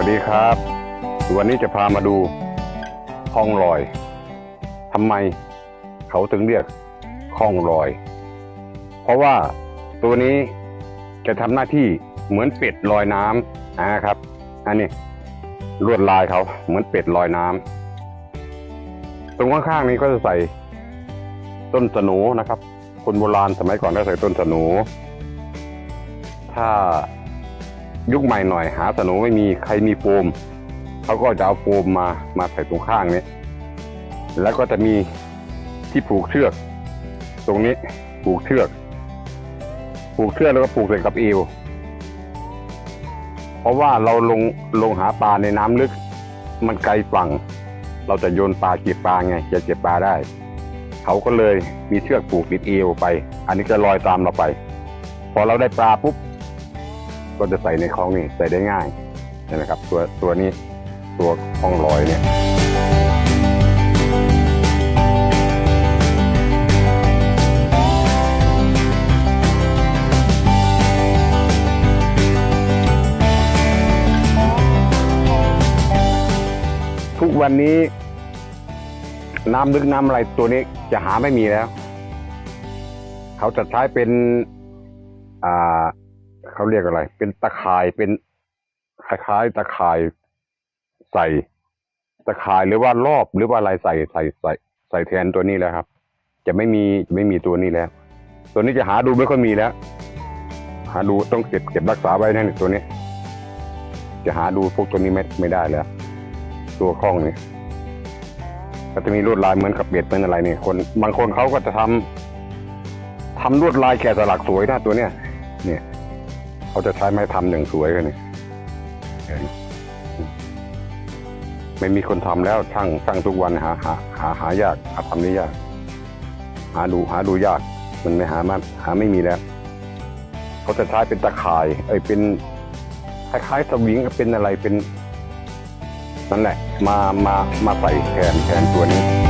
วัสดีครับ วันนี้จะพามาดูคลองลอยทำไมเขาถึงเรียกคลองลอย เพราะว่าตัวนี้จะทำหน้าที่เหมือนเป็ดลอยน้ำนะครับอันนี้ลวดลายเขาเหมือนเป็ดลอยน้ำตรงข้างๆนี้ก็จะใส่ต้นสนูนะครับ คนโบราณสมัยก่อนก็ใส่ต้นสนูถ้า ยุคใหม่หน่อยหาสนูไม่มีใครมีโฟมเขาก็จะเอาโฟมมามาใส่ตรงข้างนี้ แล้วก็จะมีที่ผูกเชือก ตรงนี้ผูกเชือก ผูกเชือกแล้วก็ผูกใส่กับเอวเพราะว่าเราลงลงหาปลาในน้ำลึก มันไกลฝั่ง เราจะโยนปลาเก็บปลาไงจะเก็บปลาได้ เขาก็เลยมีเชือกผูกติดเอวไป อันนี้ก็ลอยตามเราไป พอเราได้ปลาปุ๊บ ก็จะใส่ในคลองนี่ใส่ได้ง่ายใช่ไหมครับตัวตัวนี้ตัวคลองลอยเนี่ยทุกวันนี้ น้ำลึกน้ำอะไรตัวนี้จะหาไม่มีแล้ว เขาจะใช้เป็น อ่า เขาเรียกอะไร เป็นตะข่ายเป็นคล้ายๆตะข่ายใส่ตะข่ายหรือว่ารอบหรือว่าอะไรใส่ใส่ใส่ใส่แทนตัวนี้แล้วครับ จะไม่มีไม่มีตัวนี้แล้ว ตัวนี้จะหาดูไม่ค่อยมีแล้ว หาดูต้องเก็บเก็บรักษาไว้นั่นตัวนี้ จะหาดูพวกตัวนี้ไม่ไม่ได้แล้ว ตัวคล้องนี่ก็จะมีลวดลายเหมือนกับเบ็ดเป็นอะไรเนี่ยคนบางคนเขาก็จะทำทำลวดลายแกะสลักสวยนะตัวเนี้ยเนี่ย เขาจะใช้ไม้ทำอย่างสวยกันนี่เห็นไม่มีคนทำแล้วช่างช่างทุกวันหาหาหาหายากหาทำได้ยาก หาดูหาดูยาก มันไม่หามันหาไม่มีแล้ว เขาจะใช้เป็นตะข่าย เอ้ยเป็นคล้ายๆสวิงเป็นอะไรเป็นนั่นแหละ มามามาใส่แทนแทนตัวนี้